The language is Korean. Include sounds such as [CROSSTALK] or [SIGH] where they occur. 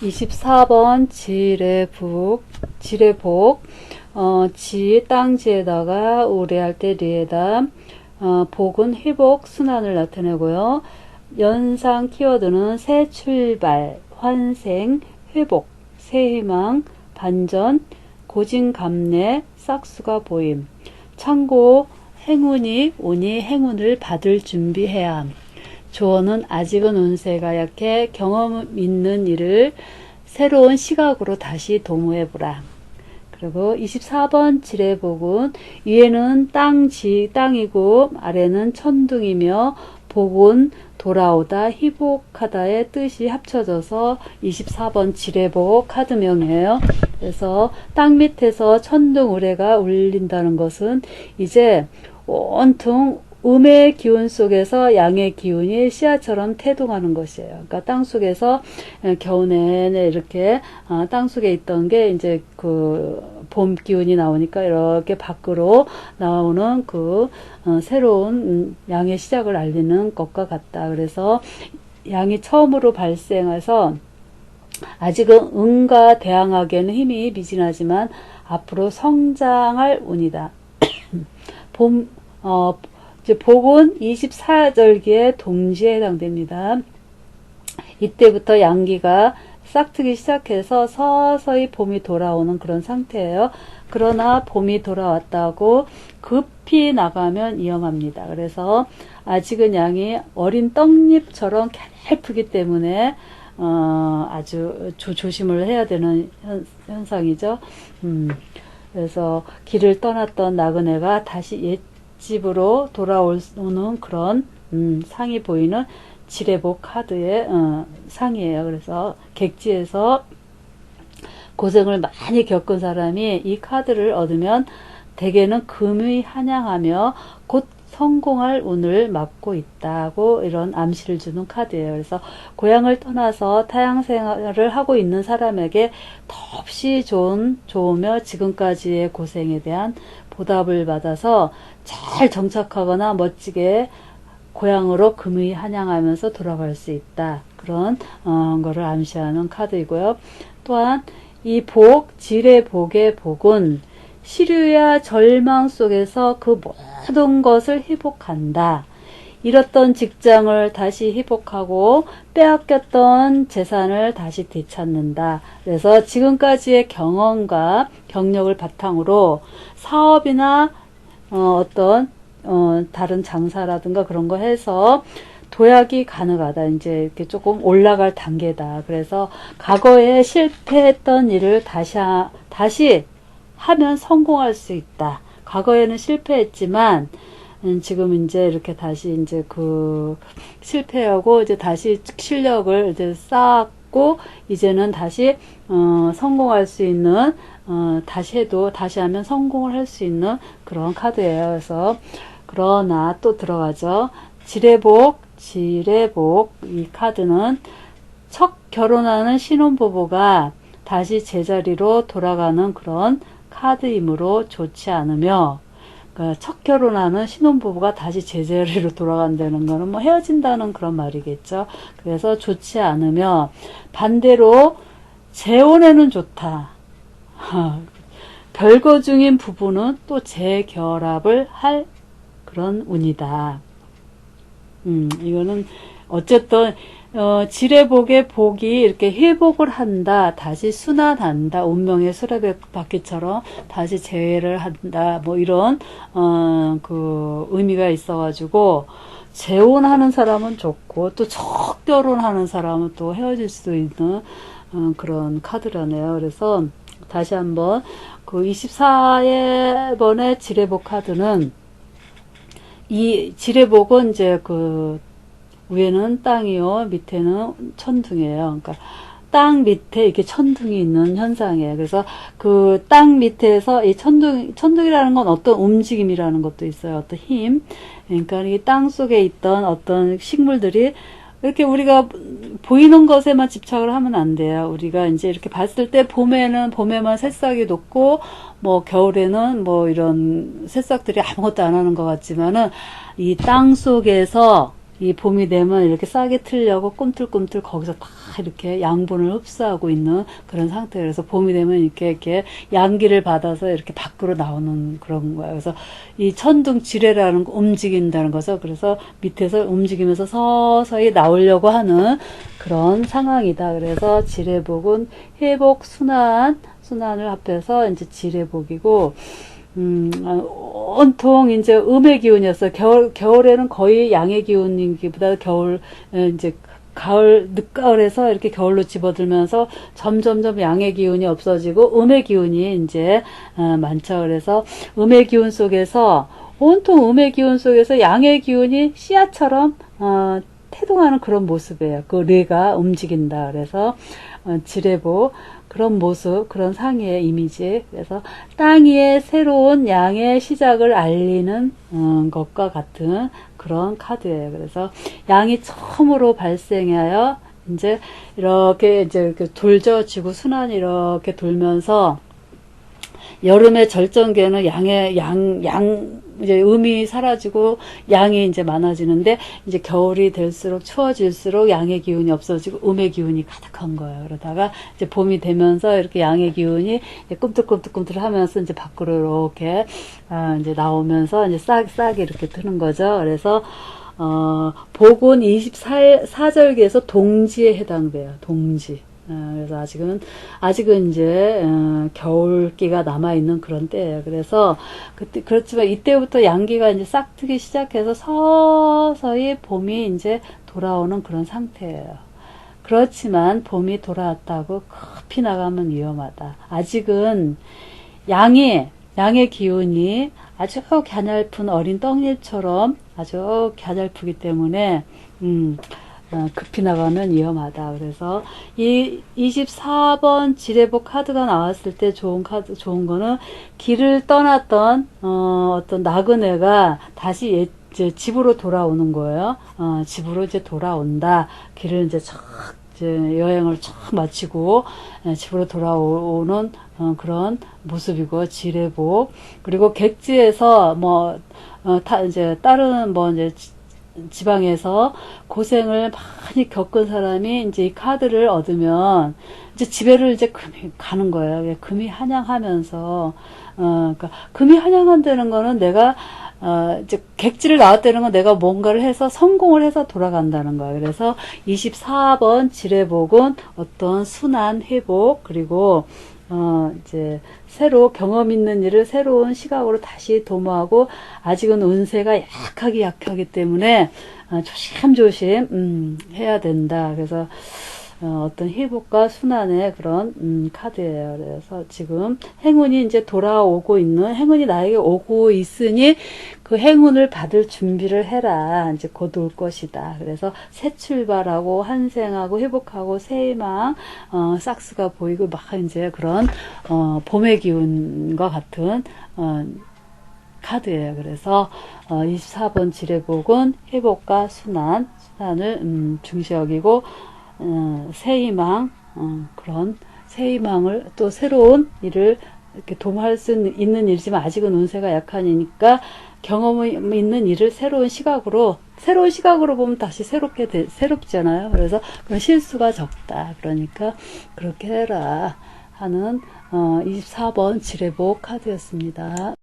24번 지뢰북, 지뢰복, 어, 지, 땅지에다가 우레할 때 리에다, 어, 복은 회복, 순환을 나타내고요. 연상 키워드는 새 출발, 환생, 회복, 새 희망, 반전, 고진감래, 싹수가 보임. 참고, 행운이 오니 행운을 받을 준비해야 함. 조언은 아직은 운세가 약해 경험 있는 일을 새로운 시각으로 다시 도모해보라. 그리고 24번 지뢰복은 위에는 땅 지 땅이고 아래는 천둥이며 복은 돌아오다 희복하다의 뜻이 합쳐져서 24번 지뢰복 카드명이에요. 그래서 땅 밑에서 천둥 우레가 울린다는 것은 이제 온통 음의 기운 속에서 양의 기운이 씨앗처럼 태동하는 것이에요. 그러니까 땅 속에서 겨우 내내 이렇게 어, 땅 속에 있던 게 이제 그 봄 기운이 나오니까 이렇게 밖으로 나오는 그 어, 새로운 음, 양의 시작을 알리는 것과 같다. 그래서 양이 처음으로 발생해서 아직은 음과 대항하기에는 힘이 미진하지만 앞으로 성장할 운이다. [COUGHS] 봄, 어, 이제 복은 24절기의 동지에 해당됩니다. 이때부터 양기가 싹트기 시작해서 서서히 봄이 돌아오는 그런 상태예요. 그러나 봄이 돌아왔다고 급히 나가면 위험합니다. 그래서 아직은 양이 어린 떡잎처럼 캘프기 때문에 어, 아주 조, 조심을 해야 되는 현, 상이죠 음, 그래서 길을 떠났던 나그네가 다시 옛 집으로 돌아오는 그런 음, 상이 보이는 지뢰복 카드의 어, 상이에요. 그래서 객지에서 고생을 많이 겪은 사람이 이 카드를 얻으면 대개는 금이 한양하며 곧 성공할 운을 맡고 있다고 이런 암시를 주는 카드예요. 그래서 고향을 떠나서 타양 생활을 하고 있는 사람에게 몹시 좋은 좋으며 지금까지의 고생에 대한 보답을 받아서 잘 정착하거나 멋지게 고향으로 금이 한양하면서 돌아갈 수 있다. 그런 어, 거를 암시하는 카드이고요. 또한 이 복, 지뢰 복의 복은 시류야 절망 속에서 그 모든 것을 회복한다. 잃었던 직장을 다시 회복하고 빼앗겼던 재산을 다시 되찾는다. 그래서 지금까지의 경험과 경력을 바탕으로 사업이나 어, 어떤 어, 다른 장사라든가 그런 거 해서 도약이 가능하다. 이제 이렇게 조금 올라갈 단계다. 그래서 과거에 실패했던 일을 다시, 하, 다시 하면 성공할 수 있다. 과거에는 실패했지만, 음, 지금 이제 이렇게 다시 이제 그 실패하고 이제 다시 실력을 이제 쌓았고, 이제는 다시, 어, 성공할 수 있는, 어, 다시 해도 다시 하면 성공을 할 수 있는 그런 카드예요. 그래서, 그러나 또 들어가죠. 지뢰복, 지뢰복 이 카드는 첫 결혼하는 신혼부부가 다시 제자리로 돌아가는 그런 카드이므로 좋지 않으며 첫 결혼하는 신혼부부가 다시 제자리로 [LAUGHS] 돌아간다는 거는 뭐 헤어진다는 그런 말이겠죠. 그래서 좋지 않으며 반대로 재혼에는 좋다. [LAUGHS] 별거 중인 부부는 또 재결합을 할 그런 운이다. 음, 이거는 어쨌든 어, 지뢰복의 복이 이렇게 회복을 한다, 다시 순환한다, 운명의 수레바퀴처럼 다시 재회를 한다, 뭐 이런 어, 그 의미가 있어가지고 재혼하는 사람은 좋고 또첫 결혼하는 사람은 또 헤어질 수도 있는 어, 그런 카드라네요. 그래서 다시 한번 그 24번의 지뢰복 카드는 이 지뢰복은 이제 그 위에는 땅이요, 밑에는 천둥이에요. 그러니까 땅 밑에 이렇게 천둥이 있는 현상이에요. 그래서 그 땅 밑에서 이 천둥, 천둥이라는 건 어떤 움직임이라는 것도 있어요. 어떤 힘. 그러니까 이 땅 속에 있던 어떤 식물들이 이렇게 우리가 보이는 것에만 집착을 하면 안 돼요. 우리가 이제 이렇게 봤을 때 봄에는 봄에만 새싹이 돋고 뭐 겨울에는 뭐 이런 새싹들이 아무것도 안 하는 것 같지만은 이 땅 속에서 이 봄이 되면 이렇게 싹이 틀려고 꿈틀꿈틀 거기서 다 이렇게 양분을 흡수하고 있는 그런 상태. 그래서 봄이 되면 이렇게 이렇게 양기를 받아서 이렇게 밖으로 나오는 그런 거예요. 그래서 이 천둥 지뢰라는 거 움직인다는 거죠. 그래서 밑에서 움직이면서 서서히 나오려고 하는 그런 상황이다. 그래서 지뢰복은 회복 순환 순환을 합해서 이제 지뢰복이고 음, 아, 온통 이제 음의 기운이었어요. 겨울, 겨울에는 거의 양의 기운이기보다 겨울, 에, 이제 가을, 늦가을에서 이렇게 겨울로 집어들면서 점점점 양의 기운이 없어지고 음의 기운이 이제, 어, 많죠. 그래서 음의 기운 속에서 온통 음의 기운 속에서 양의 기운이 씨앗처럼, 어, 태동하는 그런 모습이에요. 그 뇌가 움직인다. 그래서, 어, 지뢰보, 그런 모습, 그런 상의의 이미지. 그래서 땅 위에 새로운 양의 시작을 알리는 음, 것과 같은 그런 카드예요. 그래서 양이 처음으로 발생하여 이제 이렇게 이제 이렇게 돌죠. 지구 순환이 이렇게 돌면서 여름의 절정기에는 양의 양, 양, 이제 음이 사라지고 양이 이제 많아지는데 이제 겨울이 될수록 추워질수록 양의 기운이 없어지고 음의 기운이 가득한 거예요. 그러다가 이제 봄이 되면서 이렇게 양의 기운이 꿈틀꿈틀꿈틀 하면서 이제 밖으로 이렇게 아, 이제 나오면서 이제 싹, 싹 이렇게 트는 거죠. 그래서 어, 복은 24절기에서 동지에 해당돼요. 동지. 어, 그래서 아직은 아직은 이제 어, 겨울기가 남아 있는 그런 때예요. 그래서 그때 그렇지만 이때부터 양기가 이제 싹 트기 시작해서 서서히 봄이 이제 돌아오는 그런 상태예요. 그렇지만 봄이 돌아왔다고 급히 나가면 위험하다. 아직은 양이 양의 기운이 아주 갸냘픈 어린 떡잎처럼 아주 갸냘프기 때문에 음, 어, 급히 나가면 위험하다. 그래서 이 24번 지뢰복 카드가 나왔을 때 좋은 카드, 좋은 거는 길을 떠났던, 어, 어떤 나그네가 다시 예, 이제 집으로 돌아오는 거예요. 어, 집으로 이제 돌아온다. 길을 이제 촥, 이제 여행을 촥 마치고 예, 집으로 돌아오는 어, 그런 모습이고 지뢰복 그리고 객지에서 뭐 어, 타, 이제 다른 뭐 이제 지방에서 고생을 많이 겪은 사람이 이제 이 카드를 얻으면 이제 집에를 이제 금이 가는 거예요. 금이 한양하면서 어 그러니까 금이 한양한다는 거는 내가 어, 이제 객지를 나왔다는 건 내가 뭔가를 해서 성공을 해서 돌아간다는 거예요. 그래서 24번 지뢰복은 어떤 순환 회복 그리고 어, 이제, 새로 경험 있는 일을 새로운 시각으로 다시 도모하고, 아직은 운세가 약하기 약하기 때문에, 어, 조심조심, 음, 해야 된다. 그래서, 어, 어떤 회복과 순환의 그런 음, 카드예요. 그래서 지금 행운이 이제 돌아오고 있는 행운이 나에게 오고 있으니 그 행운을 받을 준비를 해라. 이제 곧 올 것이다. 그래서 새 출발하고 환생하고 회복하고 새희망 어, 싹스가 보이고 막 이제 그런 어, 봄의 기운과 같은 어, 카드예요. 그래서 어, 24번 지뢰복은 회복과 순환, 순환을 음, 중시 여기고 어, 새 희망 어, 그런 새 희망을 또 새로운 일을 이렇게 도모할 수 있는 일이지만 아직은 운세가 약하니까 경험 있는 일을 새로운 시각으로 새로운 시각으로 보면 다시 새롭게 되, 새롭잖아요. 그래서 그런 실수가 적다. 그러니까 그렇게 해라 하는 어, 24번 지뢰복 카드였습니다.